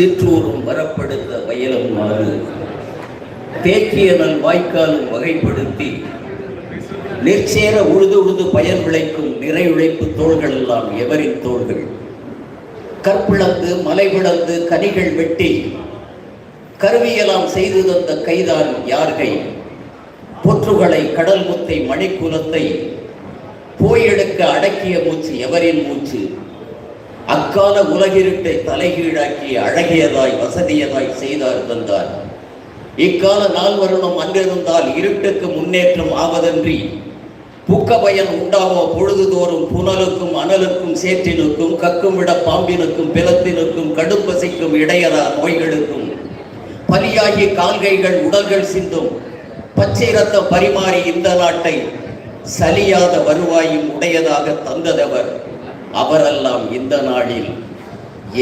சிற்றூரும் வரப்படுத்த வயலும் மாறு. தேக்கியனல் வாய்க்காலும் வகைப்படுத்தி நிற்சேர உழுது உழுது பயன் விளைக்கும் நிறை உழைப்பு தோள்கள் எல்லாம் எவரின் தோள்கள்? கற்பிளந்து மலை விளந்து கனிகள் வெட்டி கருவியெல்லாம் செய்து தந்த கைதான் யார்கை? பொற்றுகளை கடல் முத்தை மணிக்குலத்தை போயெடுக்க அடக்கிய மூச்சு எவரின் மூச்சு? அக்கால உலகிருட்டை தலைகீழாக்கி அழகியதாய் வசதியதாய் செய்தார் தந்தார். இக்கால நாள் வருணம் அன்றிருந்தால் இருட்டுக்கு முன்னேற்றம் ஆவதன்றி புக்க பயன் உண்டாவோ பொழுதுதோறும் புனலுக்கும் அனலுக்கும் சேற்றினுக்கும் கக்கும் விட பாம்பினுக்கும் பிளத்தினுக்கும் கடுப்பசைக்கும் இடையரா நோய்களுக்கும் பலியாகி கால்கைகள் உடல்கள் சிந்தும் பச்சை ரத்தம் பரிமாறி இந்த நாட்டை சலியாத வருவாயும் உடையதாக தந்ததவர். அவரெல்லாம் இந்த நாளில்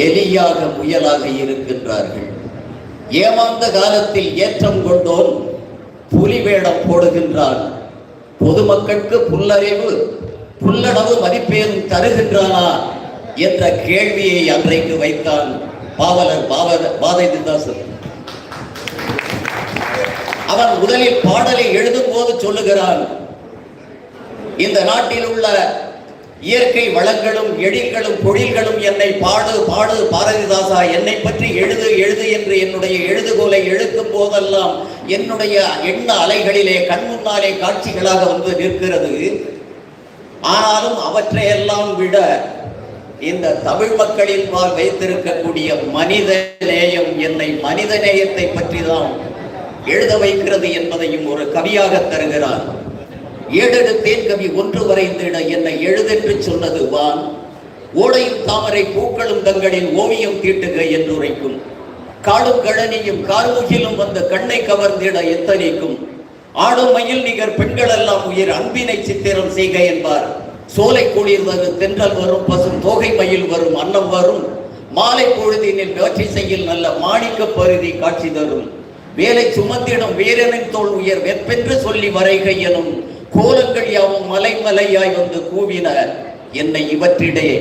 எலியாக முயலாக இருக்கின்றார்கள். ஏமாந்த காலத்தில் ஏற்றம் கொண்டோன் புலி வேடம் போடுகின்றான். பொதுமக்களுக்கு புல்லறிவு புல்லளவு மதிப்பேதும் தருகின்றானா என்ற கேள்வியை அன்றைக்கு வைத்தான் பாவலர் பாவ பாரதிதாசன் அவன் முதலில் பாடலை எழுதும் போது சொல்லுகிறான் இந்த நாட்டில் உள்ள இயற்கை வளங்களும் எழில்களும் பொழில்களும் என்னை பாடு பாடு பாரதிதாசா என்னை பற்றி எழுது எழுது என்று என்னுடைய எழுதுகோலை எழுக்கும் போதெல்லாம் என்னுடைய எண்ண அலைகளிலே கண்முன்னாலே காட்சிகளாக வந்து நிற்கிறது. ஆனாலும் அவற்றையெல்லாம் விட இந்த தமிழ் மக்களின் பால் வைத்திருக்கக்கூடிய மனித நேயம் என்னை மனித நேயத்தை பற்றி தான் எழுத வைக்கிறது என்பதையும் ஒரு கவியாக தருகிறார். ஏதெடுத்தேன் கவி ஒன்று வரைந்திட என்னை எழுதென்று சொன்னது வான். ஓடையும் தாமரை பூக்களும் தங்களின் ஓவியம் தீட்டுக என்று உரைக்கும் காடும் கழனியும் கார்முகிலும் வந்த கண்ணை கவர்ந்திட எத்தனைக்கும். ஆடும் மயில் நிகர் பெண்கள் எல்லாம் உயிர் அன்பினை சித்திரம் செய்க என்பார். சோலை குளிர் வரும் தென்றல் வரும் பசும் தோகை மயில் வரும் அன்னம் வரும். மாலை பொழுதினில் வேற்றி செய்யில் நல்ல மாணிக்க பருதி காட்சி தரும். வேலை சுமந்திடும் வீரனின் தோல் உயர் வெப்பென்று சொல்லி வரைக எனும். கோலங்கள் யாவும் மலை மலையாய் வந்து கூவின என்னை இவற்றிடையே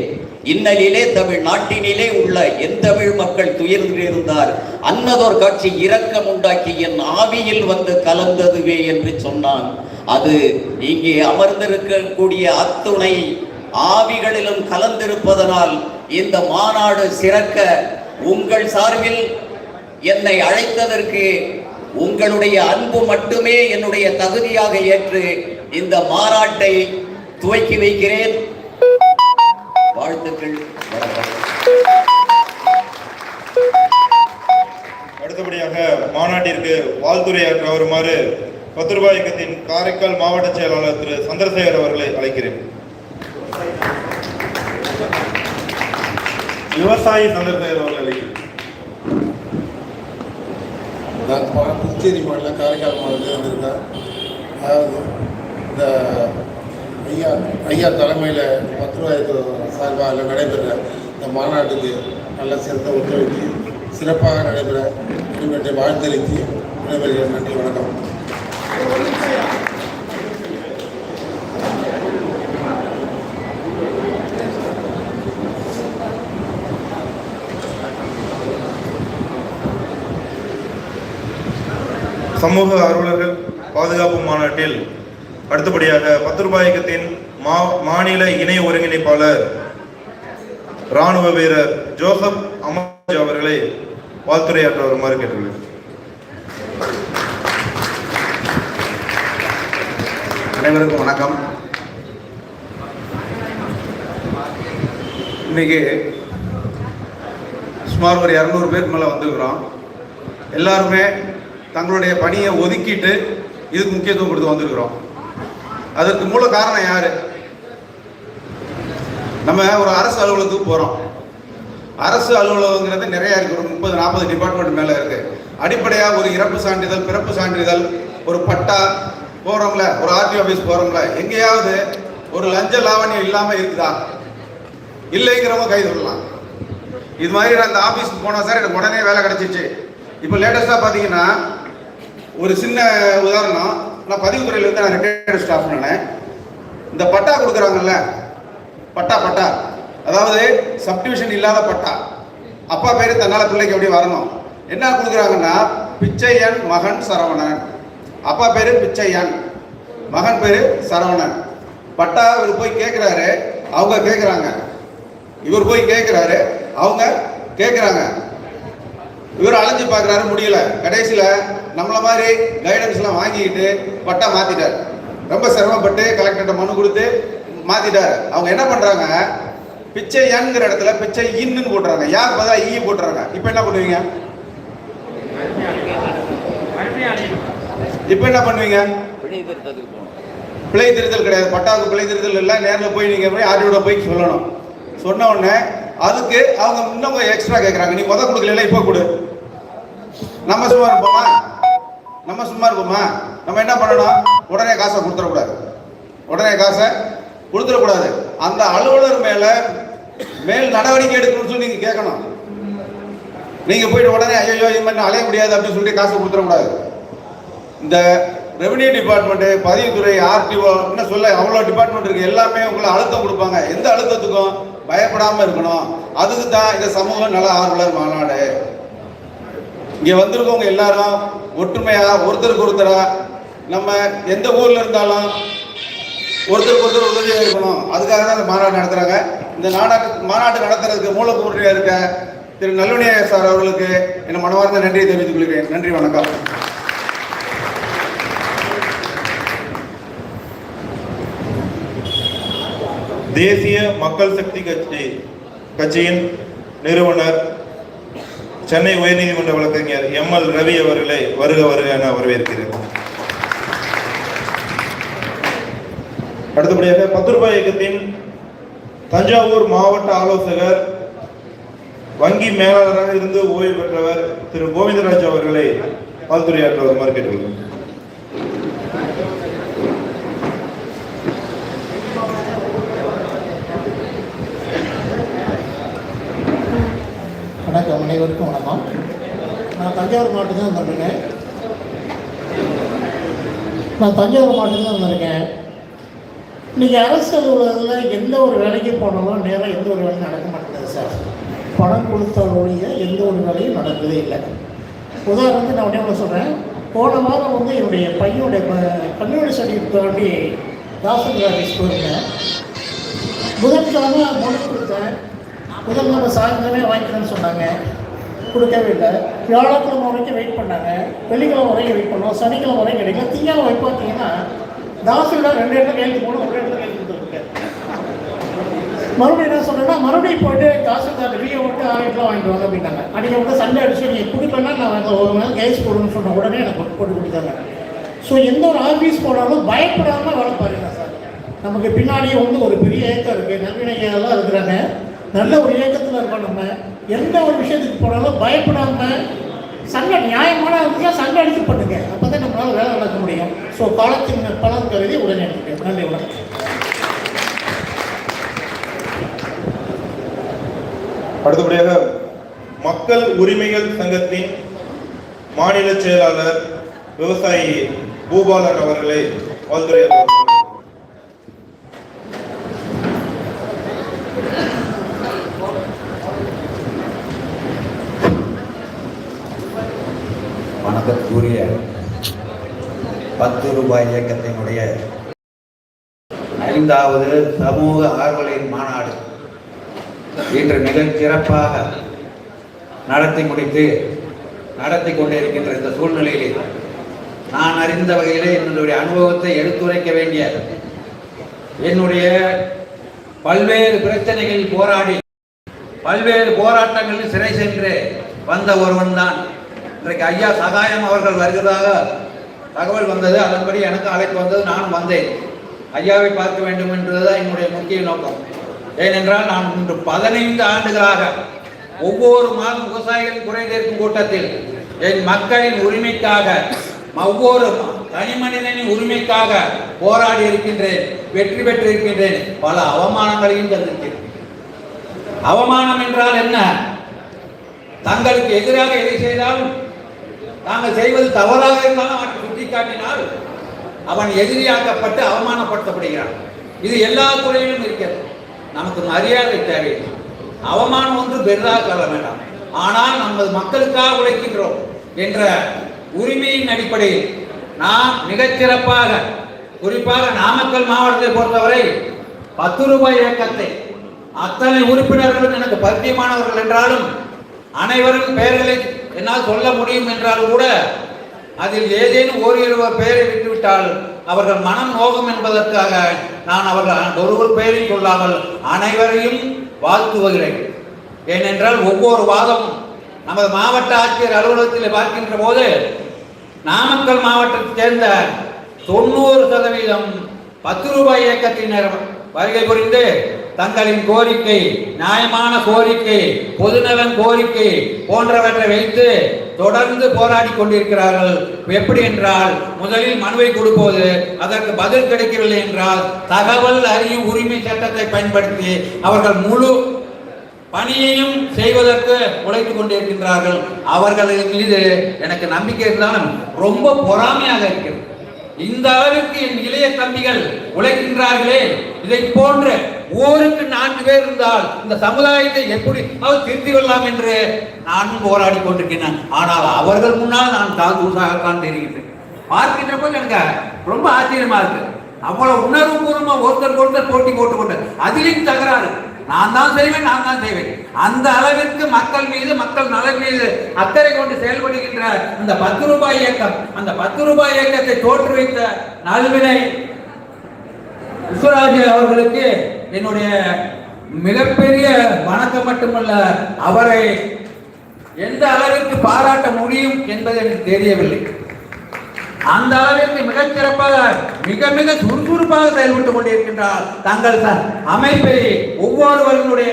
இன்னலிலே தமிழ் நாட்டினிலே உள்ள என் தமிழ் மக்கள் துயர்ந்திருந்தார். அன்னதோர் காட்சி இரக்கம் உண்டாக்கி என் ஆவியில் வந்து கலந்ததுவே என்று சொன்னான். அது இங்கே அமர்ந்திருக்கக்கூடிய அத்துணை ஆவிகளிலும் கலந்திருப்பதனால் இந்த மாநாடு சிறக்க உங்கள் சார்பில் என்னை அழைத்ததற்கு உங்களுடைய அன்பு மட்டுமே என்னுடைய தகுதியாக ஏற்று இந்த மாநாட்டை துவக்கி வைக்கிறேன். வாழ்த்துக்கள். வணக்கம் அடுத்தபடியாக மாநாட்டிற்கு வாழ்த்துரையாற்ற வருமாறு பத்து ரூபாய் இயக்கத்தின் காரைக்கால் மாவட்ட செயலாளர் திரு. சந்திரசேகர் அவர்களை அழைக்கிறேன். விவசாயி சந்திரசேகர் அவர்களை அழைக்கிறேன். நான் புதுச்சேரி மாநிலம் காரைக்கால் மாவட்டத்தில் வந்திருக்கேன் அதாவது இந்த ஐயா ஐயா தலைமையில் பத்து ரூபாய்க்கு சார்பாக நடைபெற இந்த மாநாட்டுக்கு நல்ல சிறந்த ஒத்துழைத்து சிறப்பாக நடைபெற இனிமேட்டை வாழ்த்தளித்து நடைபெறுகிறேன் நன்றி வணக்கம். சமூக அலுவலர்கள் பாதுகாப்பு மாநாட்டில் அடுத்தபடியாக பத்து ரூபாய் இயக்கத்தின் மா மாநில இணை ஒருங்கிணைப்பாளர் ராணுவ வீரர் ஜோசப் அமர்ஜி அவர்களை வாழ்த்துரையாற்ற வருமாறு கேட்டுள்ளேன் அனைவருக்கும் வணக்கம். இன்னைக்கு சுமார் ஒரு இரநூறு பேருக்கு மேலே வந்திருக்கிறோம். எல்லாருமே தங்களுடைய பணியை ஒதுக்கிட்டு இதுக்கு முக்கியத்துவம் கொடுத்து வந்திருக்கிறோம். அதற்கு மூல காரணம் யாரு? நம்ம ஒரு அரசு அலுவலகத்துக்கு போகிறோம் அரசு அலுவலகங்கிறது நிறைய இருக்கு. ஒரு முப்பது நாற்பது டிபார்ட்மெண்ட் மேலே இருக்கு. அடிப்படையாக ஒரு இறப்பு சான்றிதழ் பிறப்பு சான்றிதழ் ஒரு பட்டா போகிறோம்ல ஒரு ஆர்டி ஆஃபீஸ் போகிறோம்ல எங்கேயாவது ஒரு லஞ்ச லாவணியம் இல்லாமல் இருக்குதா? இல்லைங்கிறவங்க கை சொல்லலாம் இது மாதிரி நான் அந்த ஆஃபீஸ்க்கு போனால் சார் எனக்கு உடனே வேலை கிடச்சிச்சு இப்போ லேட்டஸ்ட்டாக பார்த்தீங்கன்னா ஒரு சின்ன உதாரணம். நான் பதிவுத்துறையிலேருந்து நான் ரிட்டையர்டு ஸ்டாஃப் நான் இந்த பட்டா கொடுக்குறாங்கல்ல பட்டா பட்டா. அதாவது சப்டிவிஷன் இல்லாத பட்டா. அப்பா பேர் தன்னால் பிள்ளைக்கு எப்படி வரணும்? என்ன கொடுக்குறாங்கன்னா பிச்சையன் மகன் சரவணன். அப்பா பேர் பிச்சையன். மகன் பேர் சரவணன். பட்டா இவர் போய் கேட்குறாரு அவங்க கேட்குறாங்க இவர் போய் கேட்குறாரு அவங்க கேட்குறாங்க இவர் அலைஞ்சு பார்க்குறாரு முடியல. கடைசியில் நம்மள மாதிரி கைடன்ஸ்லாம் வாங்கிக்கிட்டு பட்டா மாற்றிட்டார் ரொம்ப சிரமப்பட்டு கலெக்டர்கிட்ட மனு கொடுத்து மாற்றிட்டார் அவங்க என்ன பண்ணுறாங்க பிச்சை என்கிற இடத்துல பிச்சை இன்னு போட்டுறாங்க. யார் பதா ஈ e போட்டுறாங்க? இப்போ என்ன பண்ணுவீங்க? இப்போ என்ன பண்ணுவீங்க? பிழை திருத்தல் கிடையாது. பட்டாவுக்கு பிழை திருத்தல் இல்லை. நேரில் போய் நீங்கள் போய் ஆர்டியோட போய் சொல்லணும். சொன்ன உடனே அதுக்கு அவங்க இன்னும் எக்ஸ்ட்ரா கேட்குறாங்க நீ முத கொடுக்கல இப்போ கொடு. நம்ம சும்மா இருப்போமா? நம்ம சும்மா இருப்போமா நம்ம என்ன பண்ணணும்? உடனே காசை கொடுத்துடக்கூடாது. உடனே காசை கொடுத்துடக்கூடாது. அந்த அலுவலர் மேல மேல் நடவடிக்கை எடுக்கணும்னு சொல்லி நீங்க கேட்கணும். நீங்க போயிட்டு உடனே ஐயோ இது மாதிரி அலைய முடியாது அப்படின்னு சொல்லி காசை கொடுத்துடக்கூடாது. இந்த ரெவன்யூ டிபார்ட்மெண்ட் பதிவுத்துறை ஆர்டிஓ என்ன சொல்ல அவ்வளோ டிபார்ட்மெண்ட் இருக்கு. எல்லாமே உங்களை அழுத்தம் கொடுப்பாங்க. எந்த அழுத்தத்துக்கும் பயப்படாம இருக்கணும். அதுக்கு தான் இந்த சமூக நல ஆர்வலர் மாநாடு. இங்கே வந்திருக்கவங்க எல்லாரும் ஒற்றுமையா ஒருத்தருக்கு ஒருத்தரா நம்ம எந்த ஊர்ல இருந்தாலும் ஒருத்தருக்கு ஒருத்தர் உதவியாக இருக்கணும். அதுக்காக தான் இந்த மாநாடு நடத்துறாங்க. இந்த நாடாட்டு மாநாட்டு நடத்துறதுக்கு மூலக்கூறியாக இருக்க திரு நல்லுணிய சார் அவர்களுக்கு என் மனமார்ந்த நன்றியை தெரிவித்துக் கொள்கிறேன். நன்றி வணக்கம். தேசிய மக்கள் சக்தி கட்சி கட்சியின் நிறுவனர் சென்னை உயர்நீதிமன்ற வழக்கறிஞர் எம் எல் ரவி அவர்களை வருக வருக என வரவேற்கிறேன். அடுத்தபடியாக பத்து ரூபாய் இயக்கத்தின் தஞ்சாவூர் மாவட்ட ஆலோசகர் வங்கி மேலாளராக இருந்து ஓய்வு பெற்றவர் திரு கோவிந்தராஜ் அவர்களை பல்துறையாற்ற வருமாறு கேட்டுக்கொள்கிறேன் வணக்கம் அனைவருக்கும் வணக்கம். நான் தஞ்சாவூர் மாவட்டத்தில் வந்திருக்கேன். நான் தஞ்சாவூர் மாவட்டத்தில் வந்திருக்கேன். இன்றைக்கி அரசு அலுவலகத்தில் எந்த ஒரு வேலைக்கு போனாலும் நேராக எந்த ஒரு வேலையும் நடக்க மாட்டேங்குது சார். பணம் கொடுத்த எந்த ஒரு வேலையும் நடக்கவே இல்லை. உதாரணத்துக்கு நான் உடனே ஒன்று சொல்கிறேன் போன வாரம் வந்து என்னுடைய பையனுடைய கம்யூனிட்டி சர்டிஃபிகேட் வேண்டி தாசில்தார் ஆஃபீஸ் போயிருந்தேன். புதன்கிழமை மனு கொடுத்தேன். புதன்கிழமை சாயந்தரமே வாங்கிக்கிறேன்னு சொன்னாங்க. கொடுக்கவே இல்லை. வியாழக்கிழமை வரைக்கும் வெயிட் பண்ணாங்க. வெள்ளிக்கிழமை வரைக்கும் வெயிட் பண்ணோம். சனிக்கிழமை வரைக்கும் கிடைக்கல. திங்கக்கிழமை போய் பார்த்தீங்கன்னா தாசில்தார் ரெண்டு இடத்துல கையெழுத்து போகணும் ஒரு இடத்துல கையெழுத்து கொடுத்துருக்கேன் மறுபடியும் என்ன சொன்னேன்னா மறுபடியும் போயிட்டு தாசில்தார் வெளியே விட்டு ஆயிரம் வாங்கிட்டு வாங்க அப்படின்னாங்க. அன்றைக்கி வந்து சண்டை அடிச்சு நீங்கள் கொடுக்கலன்னா நான் அந்த ஒரு கேஸ் போடணும்னு சொன்ன உடனே எனக்கு போட்டு கொடுத்தாங்க. ஸோ எந்த ஒரு ஆஃபீஸ் போனாலும் பயப்படாமல் வேலை பாருங்க சார். நமக்கு பின்னாடியே வந்து ஒரு பெரிய ஏக்கம் இருக்குது நவீனையெல்லாம் இருக்கிறாங்க. நல்ல ஒரு இயக்கத்தில் இருக்கோம் நம்ம. எந்த ஒரு விஷயத்துக்கு போனாலும் பயப்படாமல் சண்டை நியாயமான இருந்துச்சா சண்டை அடிச்சு பண்ணுங்க. அப்போ தான் நம்மளால் வேலை நடக்க முடியும். ஸோ காலத்தின் பலன் கருதி உடனே எடுத்துக்கேன் நன்றி வணக்கம். அடுத்தபடியாக மக்கள் உரிமைகள் சங்கத்தின் மாநில செயலாளர் விவசாயி பூபாலன் அவர்களை வாழ்த்துறையாற்ற வணக்கத்துக்குரிய பத்து ரூபாய் இயக்கத்தினுடைய ஐந்தாவது சமூக ஆர்வலரின் மாநாடு இன்று மிகச் சிறப்பாக நடத்தி முடித்து நடத்தி கொண்டிருக்கின்ற இந்த சூழ்நிலையிலே நான் அறிந்த வகையிலே என்னுடைய அனுபவத்தை எடுத்துரைக்க வேண்டிய என்னுடைய பல்வேறு பிரச்சனைகளில் போராடி பல்வேறு போராட்டங்களில் சிறை சென்று வந்த ஒருவன் தான் இன்றைக்கு ஐயா சகாயம் அவர்கள் வருகிறதாக தகவல் வந்தது. அதன்படி எனக்கு அழைப்பு வந்தது. நான் வந்தேன். ஐயாவை பார்க்க வேண்டும் என்பதுதான் என்னுடைய முக்கிய நோக்கம். ஏனென்றால் நான் இன்று பதினைந்து ஆண்டுகளாக ஒவ்வொரு மாதம் விவசாயிகள் குறை தீர்க்கும் கூட்டத்தில் என் மக்களின் உரிமைக்காக ஒவ்வொரு தனி மனிதனின் உரிமைக்காக போராடி இருக்கின்றேன் வெற்றி பெற்று இருக்கின்றேன். பல அவமானங்களையும் தந்திருக்கிறேன். அவமானம் என்றால் என்ன? தங்களுக்கு எதிராக எதை செய்தாலும் நாங்கள் செய்வது தவறாக இருந்தாலும் அவனை சுட்டிக்காட்டினால் அவன் எதிரியாக்கப்பட்டு அவமானப்படுத்தப்படுகிறான். இது எல்லா துறையிலும் இருக்கிறது. நமக்கு மரியாதை தேவையில்லை அவமானம் ஒன்று பெரிதாக கருத வேண்டாம். ஆனால் நமது மக்களுக்காக உழைக்கின்றோம் என்ற உரிமையின் அடிப்படையில் நான் மிகச்சிறப்பாக குறிப்பாக நாமக்கல் மாவட்டத்தை பொறுத்தவரை பத்து ரூபாய் இயக்கத்தை அத்தனை உறுப்பினர்களும் எனக்கு பரிச்சயமானவர்கள் என்றாலும் அனைவரும் பெயர்களை என்னால் சொல்ல முடியும் என்றாலும் கூட அதில் ஏதேனும் ஓரிருவர் பெயரை விட்டுவிட்டால் அவர்கள் மனம் நோகம் என்பதற்காக நான் அவர்கள் ஒருவர் பெயரையும் சொல்லாமல் அனைவரையும் வாழ்த்துவகிறேன். ஏனென்றால் ஒவ்வொரு வாதமும் நமது மாவட்ட ஆட்சியர் அலுவலகத்தில் பார்க்கின்ற போது நாமக்கல் மாவட்டத்தைச் சேர்ந்த தொண்ணூறு சதவீதம் பத்து ரூபாய் இயக்கத்தினர் வருகை புரிந்து. தங்களின் கோரிக்கை நியாயமான கோரிக்கை பொதுநலன் கோரிக்கை போன்றவற்றை வைத்து தொடர்ந்து போராடி கொண்டிருக்கிறார்கள். எப்படி என்றால் முதலில் மனுவை கொடுப்போது அதற்கு பதில் கிடைக்கவில்லை என்றால் தகவல் அறியும் உரிமை சட்டத்தை பயன்படுத்தி அவர்கள் முழு பணியையும் செய்வதற்கு உழைத்துக் கொண்டிருக்கின்றார்கள். அவர்களின் மீது எனக்கு நம்பிக்கை இருந்தாலும் ரொம்ப பொறாமையாக இருக்கிறது. இந்த அளவிற்கு என் இளைய தம்பிகள் உழைக்கின்றார்களே. இதை போன்ற ஊருக்கு நான்கு பேர் இருந்தால் இந்த சமுதாயத்தை எப்படி அவர் திருத்தி கொள்ளலாம் என்று நானும் போராடி கொண்டிருக்கிறேன் ஆனால் அவர்கள் முன்னால் நான் தான் தூசாகத்தான் தெரிகின்றேன். பார்க்கின்ற போது எனக்கு ரொம்ப ஆச்சரியமா இருக்கு. அவ்வளவு உணர்வு பூர்வமா ஒருத்தருக்கு ஒருத்தர் போட்டி போட்டு கொண்டு அதிலையும் தகராறு. நான் தான் செய்வேன் நான் தான் செய்வேன். அந்த அளவிற்கு மக்கள் மீது மக்கள் நலன் மீது அக்கறை கொண்டு செயல்படுகின்ற இந்த பத்து ரூபாய் இயக்கம் அந்த பத்து ரூபாய் இயக்கத்தை தோற்றுவித்த நல்வினை விஸ்வராஜ் அவர்களுக்கு என்னுடைய மிகப்பெரிய வணக்கம் மட்டுமல்ல அவரை எந்த அளவிற்கு பாராட்ட முடியும் என்பது எனக்கு தெரியவில்லை. அந்த அளவிற்கு மிக சிறப்பாக மிக மிக சுறுசுறுப்பாக செயல்பட்டுக் கொண்டிருக்கின்றார் தங்கள் அமைப்பை ஒவ்வொருவர்களுடைய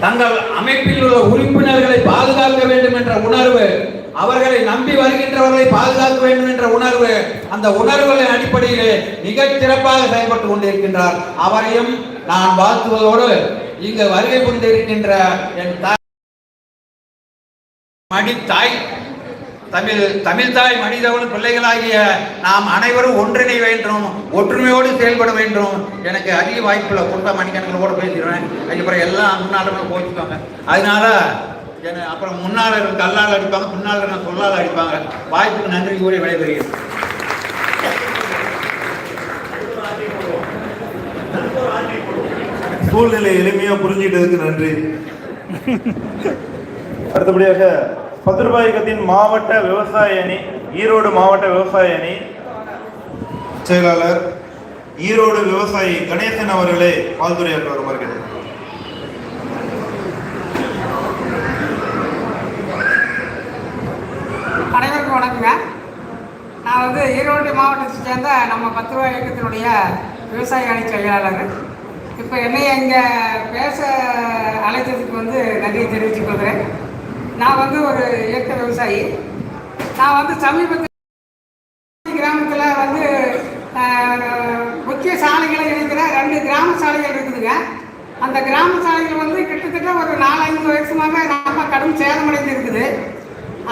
தங்கள் அமைப்பில் உள்ள உறுப்பினர்களை பாதுகாக்க வேண்டும் என்ற உணர்வு அவர்களை நம்பி வருகின்றவர்களை பாதுகாக்க வேண்டும் என்ற உணர்வு அந்த உணர்வுகளின் அடிப்படையிலே மிக சிறப்பாக செயல்பட்டு கொண்டிருக்கின்றார். அவரையும் நான் வாழ்த்துவதோடு இங்கு வருகை கொண்டிருக்கின்ற என் தாய் மடி தாய் தமிழ் தமிழ் தாய் மனிதவள் பிள்ளைகளாகிய நாம் அனைவரும் ஒன்றிணை வேண்டும் ஒற்றுமையோடு செயல்பட வேண்டும். எனக்கு அதிக வாய்ப்புள்ள கொடுத்த மணிக்கணக்கில் பேசிடுவேன். அதுக்கப்புறம் எல்லாம் முன்னாள் போச்சுக்காங்க அதனால என்ன அப்புறம் முன்னால் கல்லால் அடிப்பாங்க நான் சொல்லால் அடிப்பாங்க. வாய்ப்புக்கு நன்றி கூறி விடைபெறுகிறேன். சூழ்நிலை எளிமையா புரிஞ்சிட்டதுக்கு நன்றி. அடுத்தபடியாக பத்து ரூபாய் இயக்கத்தின் மாவட்ட விவசாய அணி ஈரோடு மாவட்ட விவசாய அணி செயலாளர் ஈரோடு விவசாயி கணேசன் அவர்களே வாழ்த்துறையாற்ற வருமாறு கேட்டேன் அனைவருக்கும் வணக்கங்க. நான் வந்து ஈரோடு மாவட்டத்தை சேர்ந்த நம்ம பத்து ரூபாய் இயக்கத்தினுடைய விவசாய அணி செயலாளர். இப்போ என்னை இங்கே பேச அழைத்ததுக்கு வந்து நன்றி தெரிவித்துக் கொள்கிறேன். நான் வந்து ஒரு இயற்கை விவசாயி. நான் வந்து சமீபத்தில் கிராமத்தில் வந்து முக்கிய சாலைகளை இணைக்கிற ரெண்டு கிராம சாலைகள் இருக்குதுங்க. அந்த கிராம சாலைகள் வந்து கிட்டத்தட்ட ஒரு நாலஞ்சு வருஷமாக நம்ம கடும் சேதமடைந்து இருக்குது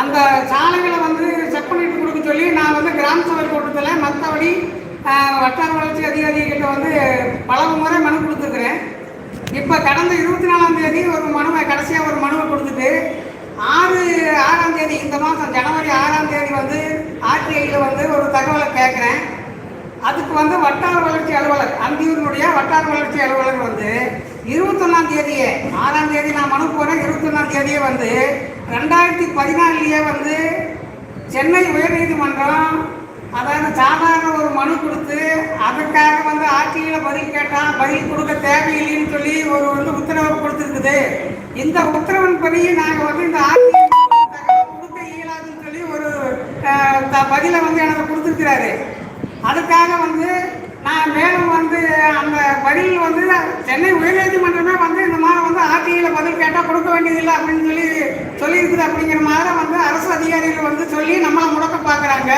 அந்த சாலைகளை வந்து செக் பண்ணிட்டு கொடுக்க சொல்லி நான் வந்து கிராம சபை கூட்டத்தில் மற்றபடி வட்டார வளர்ச்சி அதிகாரிகிட்ட வந்து பல முறை மனு கொடுத்துருக்குறேன். இப்போ கடந்த இருபத்தி நாலாம் தேதி ஒரு மனுவை கடைசியாக ஒரு மனுவை கொடுத்துட்டு ஆறு ஆறாம் தேதி இந்த மாதம் ஜனவரி ஆறாம் தேதி வந்து ஆர்டிஐயில் வந்து ஒரு தகவலை கேட்குறேன் அதுக்கு வந்து வட்டார வளர்ச்சி அலுவலர் அந்தியூரினுடைய வட்டார வளர்ச்சி அலுவலர் வந்து இருபத்தொன்னாம் தேதியே ஆறாம் தேதி நான் மனு போகிறேன் இருபத்தொன்னாம் தேதியே வந்து ரெண்டாயிரத்தி பதினாலுலேயே வந்து சென்னை உயர்நீதிமன்றம் அதாவது சாதாரண ஒரு மனு கொடுத்து அதுக்காக ஆட்சியில் பதில் கேட்டால் பதில் கொடுக்க தேவையில்லைன்னு சொல்லி ஒரு வந்து உத்தரவு கொடுத்துருக்குது. இந்த உத்தரவின் உத்தரவின்படி நாங்கள் வந்து இந்த ஆட்சி கொடுக்க இயலாதுன்னு சொல்லி ஒரு த- பதிலை வந்து எனக்கு கொடுத்துருக்கிறாரு. அதுக்காக வந்து நான் மேலும் வந்து அந்த பதில் வந்து சென்னை உயர்நீதிமன்றமே வந்து இந்த மாதிரி வந்து ஆட்சியில் பதில் கேட்டால் கொடுக்க வேண்டியதில்லை அப்படின்னு சொல்லி சொல்லியிருக்குது அப்படிங்கிற மாதிரி வந்து அரசு அதிகாரிகள் வந்து சொல்லி நம்மளை முடக்க பார்க்குறாங்க.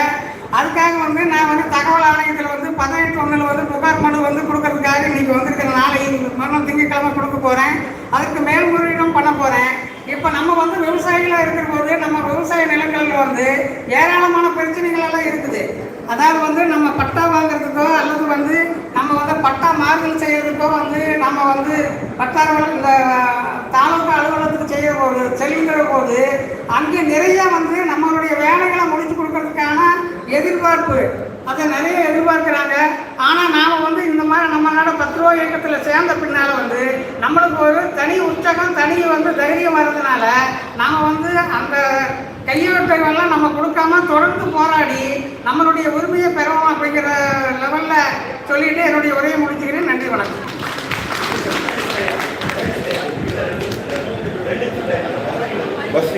அதுக்காக வந்து நான் வந்து தகவல் ஆணையத்தில் வந்து பதினெட்டு ஒன்றில் வந்து புகார் மனு வந்து கொடுக்கறதுக்காக இன்னைக்கு வந்திருக்கிற நாளை மறுநாள் திங்கக்கிழமை கொடுக்க போகிறேன் அதுக்கு மேல்முறையீடும் பண்ண போகிறேன் இப்போ நம்ம வந்து விவசாயிகளாக இருக்கிற போது நம்ம விவசாய நிலங்கள்ல வந்து ஏராளமான பிரச்சனைகள் எல்லாம் இருக்குது. அதாவது வந்து நம்ம பட்டா வாங்குறதுக்கோ அல்லது வந்து நம்ம வந்து பட்டா மாறுதல் செய்யறதுக்கோ வந்து நம்ம வந்து வட்டார இந்த தாலுகா அலுவலகத்துக்கு செய்கிற போது செல்கிற போது அங்கே நிறைய வந்து நம்மளுடைய வேலைகளை முடிச்சு கொடுக்கறதுக்கான எதிர்பார்ப்பு. அதை நிறைய எதிர்பார்க்குறாங்க. வந்து நம்மளோட நம்ம நாடு பத்து ரூபா இயக்கத்தில் சேர்ந்த பின்னால் வந்து நம்மளுக்கு ஒரு தனி உற்சாகம் தனி வந்து தைரியம் வர்றதுனால நாம் வந்து அந்த கையெழுத்துகள்லாம் நம்ம கொடுக்காம தொடர்ந்து போராடி நம்மளுடைய உரிமையை பெறுவோம் அப்படிங்கிற லெவலில் சொல்லிட்டு என்னுடைய உரையை முடிச்சுக்கிறேன். நன்றி வணக்கம். பஸ்